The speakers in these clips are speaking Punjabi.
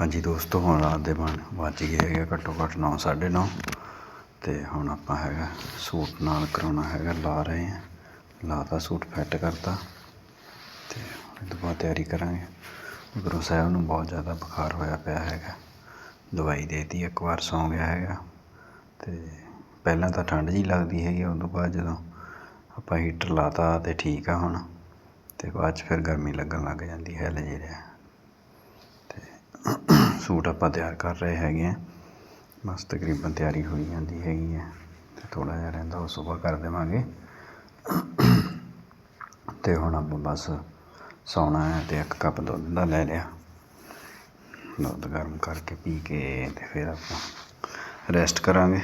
ਹਾਂਜੀ ਦੋਸਤੋ, ਹੁਣ ਰਾਤ ਦੇ ਬਣ, ਵੱਜ ਗਏ ਹੈਗੇ ਘੱਟੋ ਘੱਟ 9 9:30 ਤੇ ਹੁਣ ਆਪਾਂ ਹੈਗਾ ਸੂਟ ਨਾਲ ਕਰਾਉਣਾ ਹੈਗਾ, ਲਾ ਰਹੇ ਹਾਂ। ਲਾਤਾ ਸੂਟ, ਫਿੱਟ ਕਰਤਾ। ਤੇ ਇਹ ਤੋਂ ਬਾਅਦ ਤਿਆਰੀ ਕਰਾਂਗੇ। ਗੁਰੂ ਸਾਹਿਬ ਨੂੰ ਬਹੁਤ ਜ਼ਿਆਦਾ ਬੁਖਾਰ ਹੋਇਆ ਪਿਆ ਹੈਗਾ। ਦਵਾਈ ਦੇਤੀ, ਇੱਕ ਵਾਰ ਸੌਂ ਗਿਆ ਹੈਗਾ। ਤੇ ਪਹਿਲਾਂ ਤਾਂ ਠੰਡ ਜੀ ਲੱਗਦੀ ਹੈਗੀ, ਉਸ ਤੋਂ ਬਾਅਦ ਜਦੋਂ ਆਪਾਂ ਹੀਟਰ ਲਾਤਾ ਤੇ ਠੀਕ ਆ ਹੁਣ। ਤੇ ਬਾਅਦ ਚ ਫਿਰ ਗਰਮੀ ਲੱਗਣ ਲੱਗ ਜਾਂਦੀ ਹੈ ਲੈ ਰਿਹਾ। ਸੂਟ ਆਪਾਂ ਤਿਆਰ ਕਰ ਰਹੇ ਹੈਗੇ ਆ ਬਸ ਤਕਰੀਬਨ ਤਿਆਰੀ ਹੋਈ ਜਾਂਦੀ ਹੈਗੀ ਹੈ ਤੇ ਥੋੜਾ ਜਿਹਾ ਰਹਿੰਦਾ ਉਹ ਸਵੇਰ ਕਰ ਦੇਵਾਂਗੇ। ਤੇ ਹੁਣ ਆਪਾਂ ਬਸ ਸੌਣਾ ਹੈ ਤੇ ਇੱਕ ਕੱਪ ਦੁੱਧ ਦਾ ਲੈ ਲਿਆ। ਦੁੱਧ ਗਰਮ ਕਰਕੇ ਪੀ ਕੇ ਤੇ ਫਿਰ ਆਪਾਂ ਰੈਸਟ ਕਰਾਂਗੇ।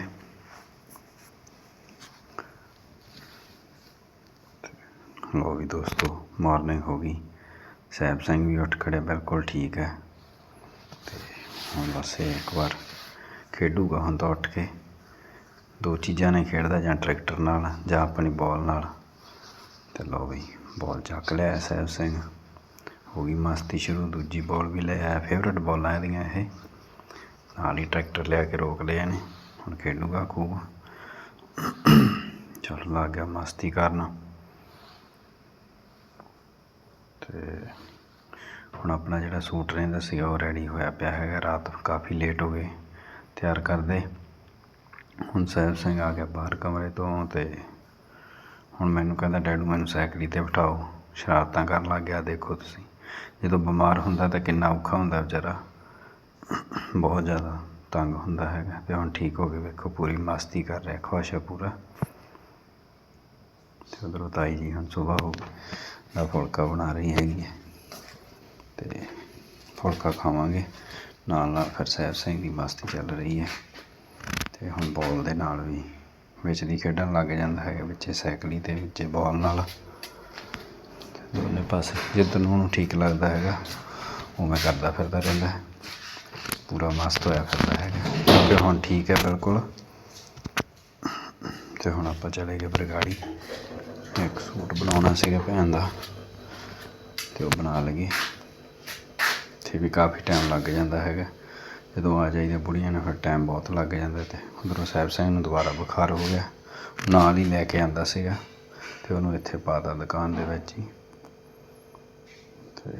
ਲੋ ਵੀ ਦੋਸਤੋ, ਮਾਰਨਿੰਗ ਹੋ ਗਈ। ਸੈਬ ਸਿੰਘ ਵੀ ਉੱਠ ਖੜੇ ਬਿਲਕੁਲ ਠੀਕ ਹੈ। ਤੇ ਹੁਣ ਬਸ ਇਹ ਇੱਕ ਵਾਰ ਖੇਡੂਗਾ ਹੁਣ ਤਾਂ ਉੱਠ ਕੇ। ਦੋ ਚੀਜ਼ਾਂ ਨੇ ਖੇਡਦਾ, ਜਾਂ ਟਰੈਕਟਰ ਨਾਲ, ਜਾਂ ਆਪਣੀ ਬੋਲ ਨਾਲ। ਤੇ ਲਓ ਬਈ, ਬਾਲ ਚੱਕ ਲਿਆ ਸੈਬ ਸਿੰਘ। ਹੋ ਗਈ ਮਸਤੀ ਸ਼ੁਰੂ, ਦੂਜੀ ਬੋਲ ਵੀ ਲੈ ਆਇਆ ਫੇਵਰਟ ਬੋਲਾਂ ਇਹਦੀਆਂ ਇਹ। ਨਾਲ ਹੀ ਟਰੈਕਟਰ ਲਿਆ ਕੇ ਰੋਕ ਲਿਆ ਨੇ ਹੁਣ ਖੇਡੂਗਾ ਖੂਬ। ਚਲ ਲੱਗ ਗਿਆ ਮਸਤੀ ਕਰਨ। ਤੇ ਹੁਣ ਆਪਣਾ ਜਿਹੜਾ ਸੂਟ ਰਹਿੰਦਾ ਸੀਗਾ ਉਹ ਰੈਡੀ ਹੋਇਆ ਪਿਆ ਹੈਗਾ, ਰਾਤ ਕਾਫੀ ਲੇਟ ਹੋ ਗਏ, ਤਿਆਰ ਕਰਦੇ। ਹੁਣ ਸਾਹਿਬ ਸਿੰਘ ਆ ਗਿਆ ਬਾਹਰ ਕਮਰੇ ਤੋਂ ਤੇ ਹੁਣ ਮੈਨੂੰ ਕਹਿੰਦਾ, ਡੈਡੂ ਮੈਨੂੰ ਸਾਈਕਲੀ ਤੇ ਬਿਠਾਓ, ਸ਼ਰਾਰਤਾਂ ਕਰਨ ਲੱਗ ਗਿਆ, ਦੇਖੋ ਤੁਸੀਂ। ਜਦੋਂ ਬਿਮਾਰ ਹੁੰਦਾ ਤਾਂ ਕਿੰਨਾ ਔਖਾ ਹੁੰਦਾ ਵਿਚਾਰਾ। ਬਹੁਤ ਜ਼ਿਆਦਾ ਤੰਗ ਹੁੰਦਾ ਹੈਗਾ ਤੇ ਹੁਣ ਠੀਕ ਹੋ ਕੇ ਵੇਖੋ ਪੂਰੀ ਮਸਤੀ ਕਰ ਰਿਹਾ, ਖੁਸ਼ ਹੈ ਪੂਰਾ। ਤੇ ਉਧਰੋਂ ਤਾਈ ਜੀ ਹੁਣ ਸਵੇਰ ਹੋ ਦਾ ਫੁਲਕਾ ਬਣਾ ਰਹੀ ਹੈਗੀ। ਹੈ ਤੇ ਫੁਲਕਾ ਖਾਵਾਂਗੇ। ਨਾਲ ਨਾਲ ਫਿਰ ਸਾਹਿਬ ਸਿੰਘ ਦੀ ਮਸਤੀ ਚੱਲ ਰਹੀ ਹੈ। ਤੇ ਹੁਣ ਬੋਲ ਦੇ ਨਾਲ ਵੀ ਵਿੱਚ ਦੀ ਖੇਡਣ ਲੱਗ ਜਾਂਦਾ ਹੈਗਾ, ਵਿੱਚੇ ਸਾਈਕਲੀ ਤੇ, ਵਿੱਚੇ ਬੋਲ ਨਾਲ। ਤੇ ਦੋਨੇ ਪਾਸੇ ਜਿੱਦਨ ਉਹਨੂੰ ਠੀਕ ਲੱਗਦਾ ਹੈਗਾ, ਉਵੇਂ ਕਰਦਾ ਫਿਰਦਾ ਰਹਿੰਦਾ ਪੂਰਾ ਮਸਤ ਹੋਇਆ ਫਿਰਦਾ ਹੈਗਾ। ਕਿਉਂਕਿ ਹੁਣ ਠੀਕ ਹੈ ਬਿਲਕੁਲ। ਤੇ ਹੁਣ ਆਪਾਂ ਚਲੇ ਗਏ ਬਰਗਾੜੀ। ਇੱਕ ਸੂਟ ਬਣਾਉਣਾ ਸੀਗਾ ਭੈਣ ਦਾ। ਤੇ ਉਹ ਬਣਾ ਲਈਏ। ਇੱਥੇ ਵੀ ਕਾਫੀ ਟਾਈਮ ਲੱਗ ਜਾਂਦਾ ਹੈਗਾ। ਜਦੋਂ ਆ ਜਾਈਦਾ ਬੁੜੀਆਂ ਨੂੰ ਫਿਰ ਟਾਈਮ ਬਹੁਤ ਲੱਗ ਜਾਂਦਾ ਅਤੇ ਉੱਧਰੋਂ ਸਾਹਿਬ ਸਿੰਘ ਨੂੰ ਦੁਬਾਰਾ ਬੁਖਾਰ ਹੋ ਗਿਆ। ਨਾਲ ਹੀ ਲੈ ਕੇ ਆਉਂਦਾ ਸੀਗਾ ਅਤੇ ਉਹਨੂੰ ਇੱਥੇ ਪਾਤਾ ਦੁਕਾਨ ਦੇ ਵਿੱਚ ਹੀ। ਅਤੇ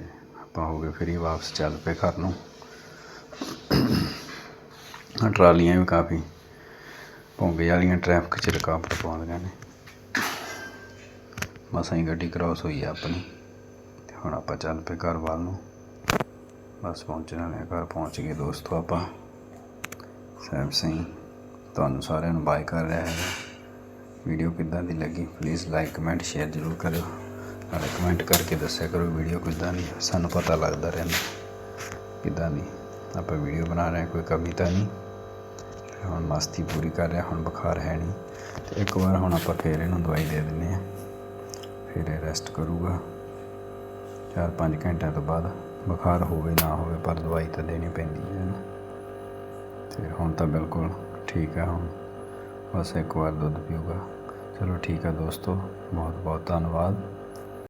ਆਪਾਂ ਹੋ ਗਏ ਫਿਰ ਹੀ ਵਾਪਸ ਚੱਲ ਪਏ ਘਰ ਨੂੰ। ਟਰਾਲੀਆਂ ਵੀ ਕਾਫੀ ਭੋਂਗੇ ਵਾਲੀਆਂ ਟ੍ਰੈਫਿਕ 'ਚ ਰੁਕਾਵਟ ਪਾਉਂਦੀਆਂ ਨੇ। ਮਸਾਂ ਹੀ ਗੱਡੀ ਕ੍ਰਾਸ ਹੋਈ ਆ ਆਪਣੀ। ਤੇ ਹੁਣ ਆਪਾਂ ਚੱਲ ਪਏ ਘਰ ਵੱਲ ਨੂੰ। ਬਸ ਪਹੁੰਚਣ ਵਾਲੇ ਘਰ ਪਹੁੰਚ ਗਏ ਦੋਸਤੋ ਆਪਾਂ। ਸਾਹਿਬ ਸਿੰਘ, ਤੁਹਾਨੂੰ ਸਾਰਿਆਂ ਨੂੰ ਬਾਏ ਕਰ ਰਿਹਾ ਹੈ ਵੀਡੀਓ ਕਿੱਦਾਂ ਦੀ ਲੱਗੀ? ਪਲੀਜ਼ ਲਾਈਕ ਕਮੈਂਟ ਸ਼ੇਅਰ ਜ਼ਰੂਰ ਕਰਿਓ। ਨਾਲੇ ਕਮੈਂਟ ਕਰਕੇ ਦੱਸਿਆ ਕਰੋ ਵੀਡੀਓ ਕਿੱਦਾਂ ਦੀ ਸਾਨੂੰ ਪਤਾ ਲੱਗਦਾ ਰਹਿੰਦਾ ਕਿੱਦਾਂ ਦੀ। ਆਪਾਂ ਵੀਡੀਓ ਬਣਾ ਰਹੇ ਕੋਈ ਕਮੀ ਤਾਂ ਨਹੀਂ। ਹੁਣ ਮਸਤੀ ਪੂਰੀ ਕਰ ਰਿਹਾ, ਹੁਣ ਬੁਖਾਰ ਹੈ ਨਹੀਂ। ਤੇ ਇੱਕ ਵਾਰ ਹੁਣ ਆਪਾਂ ਫੇਰ ਇਹਨੂੰ ਦਵਾਈ ਦੇ ਦਿੰਦੇ ਹਾਂ। ਫਿਰ ਇਹ ਰੈਸਟ ਕਰੂਗਾ। 4-5 ਘੰਟਿਆਂ ਤੋਂ ਬਾਅਦ। ਬੁਖਾਰ ਹੋਵੇ ਨਾ ਹੋਵੇ, ਪਰ ਦਵਾਈ ਤਾਂ ਦੇਣੀ ਪੈਂਦੀ ਹੈ ਨਾ। ਤੇ ਹੁਣ ਤਾਂ ਬਿਲਕੁਲ ਠੀਕ ਹੈ, ਹੁਣ ਬਸ ਇੱਕ ਵਾਰ ਦੁੱਧ ਪੀਊਗਾ। ਚਲੋ ਠੀਕ ਹੈ ਦੋਸਤੋ ਬਹੁਤ ਬਹੁਤ ਧੰਨਵਾਦ।